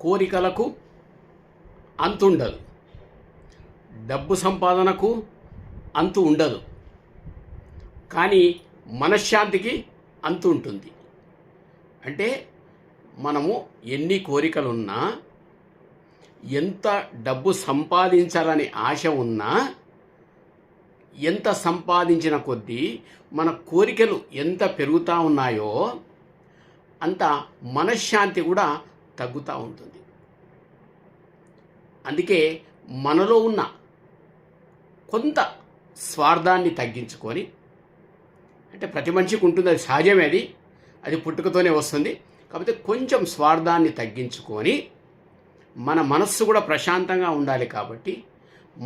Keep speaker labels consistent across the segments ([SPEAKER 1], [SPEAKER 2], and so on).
[SPEAKER 1] కోరికలకు అంతుండదు. డబ్బు సంపాదనకు అంతు ఉండదు. కానీ మనశ్శాంతికి అంతు ఉంటుంది. అంటే మనము ఎన్ని కోరికలున్నా ఎంత డబ్బు సంపాదించాలని ఆశ ఉన్నా ఎంత సంపాదించిన కొద్దీ మన కోరికలు ఎంత పెరుగుతూ ఉన్నాయో అంత మనశ్శాంతి కూడా తగ్గుతూ ఉంటుంది. అందుకే మనలో ఉన్న కొంత స్వార్థాన్ని తగ్గించుకొని అంటే ప్రతి మనిషికి ఉంటుంది అది సహజమే అది అది పుట్టుకతోనే వస్తుంది. కాకపోతే కొంచెం స్వార్థాన్ని తగ్గించుకొని మన మనస్సు కూడా ప్రశాంతంగా ఉండాలి కాబట్టి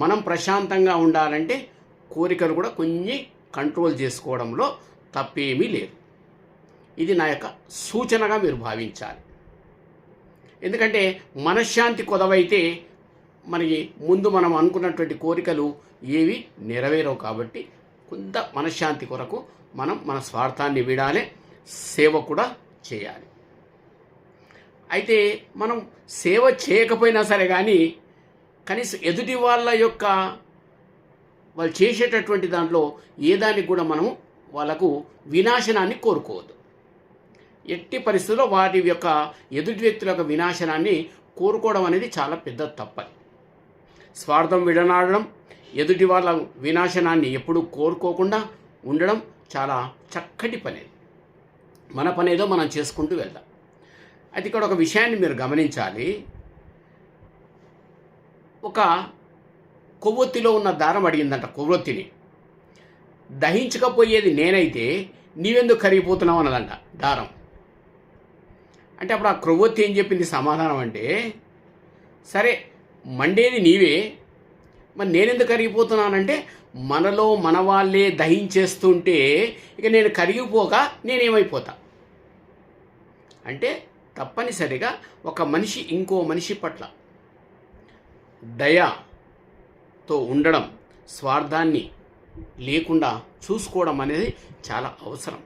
[SPEAKER 1] మనం ప్రశాంతంగా ఉండాలంటే కోరికలు కూడా కొన్ని కంట్రోల్ చేసుకోవడంలో తప్పేమీ లేదు. ఇది నా యొక్క సూచనగా మీరు భావించాలి. ఎందుకంటే మనశ్శాంతి కొదవైతే మనకి ముందు మనం అనుకున్నటువంటి కోరికలు ఏవి నెరవేరవు కాబట్టి కొంత మనశ్శాంతి కొరకు మనం మన స్వార్థాన్ని విడాలి సేవ కూడా చేయాలి. అయితే మనం సేవ చేయకపోయినా సరే కానీ కనీసం ఎదుటి వాళ్ళ యొక్క వాళ్ళు చేసేటటువంటి దాంట్లో ఏ దానికి కూడా మనము వాళ్ళకు వినాశనాన్ని కోరుకోవద్దు. ఎట్టి పరిస్థితుల్లో వాటి యొక్క ఎదుటి వ్యక్తుల యొక్క వినాశనాన్ని కోరుకోవడం అనేది చాలా పెద్ద తప్పది స్వార్థం విడనాడడం ఎదుటి వాళ్ళ వినాశనాన్ని ఎప్పుడూ కోరుకోకుండా ఉండడం చాలా చక్కటి పని మన పని ఏదో మనం చేసుకుంటూ వెళ్దాం. అయితే ఇక్కడ ఒక విషయాన్ని మీరు గమనించాలి. ఒక కొవ్వొత్తిలో ఉన్న దారం అడిగిందంట కొవ్వొత్తిని. దహించకపోయేది నేనైతే నీవెందుకు కరిగిపోతున్నావు అన్నదంట దారం. అంటే అప్పుడు ఆ క్రొవ్వొత్తి ఏం చెప్పింది సమాధానం అంటే సరే మండేది నీవే మరి నేనెందుకు కరిగిపోతున్నానంటే మనలో మన వాళ్ళే దహించేస్తుంటే ఇక నేను కరిగిపోక నేనేమైపోతా. అంటే తప్పనిసరిగా ఒక మనిషి ఇంకో మనిషి పట్ల దయతో ఉండడం స్వార్థాన్ని లేకుండా చూసుకోవడం అనేది చాలా అవసరం.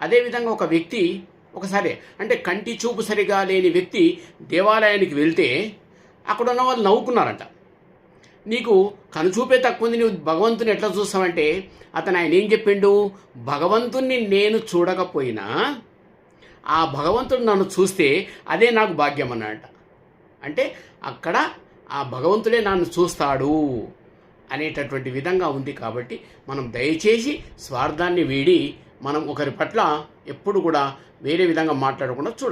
[SPEAKER 1] అదేవిధంగా ఒక వ్యక్తి ఒకసారి అంటే కంటి చూపు సరిగా లేని వ్యక్తి దేవాలయానికి వెళ్తే అక్కడ ఉన్న వాళ్ళు నవ్వుకున్నారంట. నీకు కనుచూపే తక్కువ ఉంది నువ్వు భగవంతుని ఎట్లా చూస్తావంటే అతను ఆయన ఏం చెప్పిండు? భగవంతుణ్ణి నేను చూడకపోయినా ఆ భగవంతుడు నన్ను చూస్తే అదే నాకు భాగ్యం అన్నట అంటే అక్కడ ఆ భగవంతుడే నన్ను చూస్తాడు అనేటటువంటి విధంగా ఉంది కాబట్టి మనం దయచేసి స్వార్థాన్ని వీడి మనం ఒకరి పట్ల ఎప్పుడు కూడా వేరే విధంగా మాట్లాడకుండా చూడ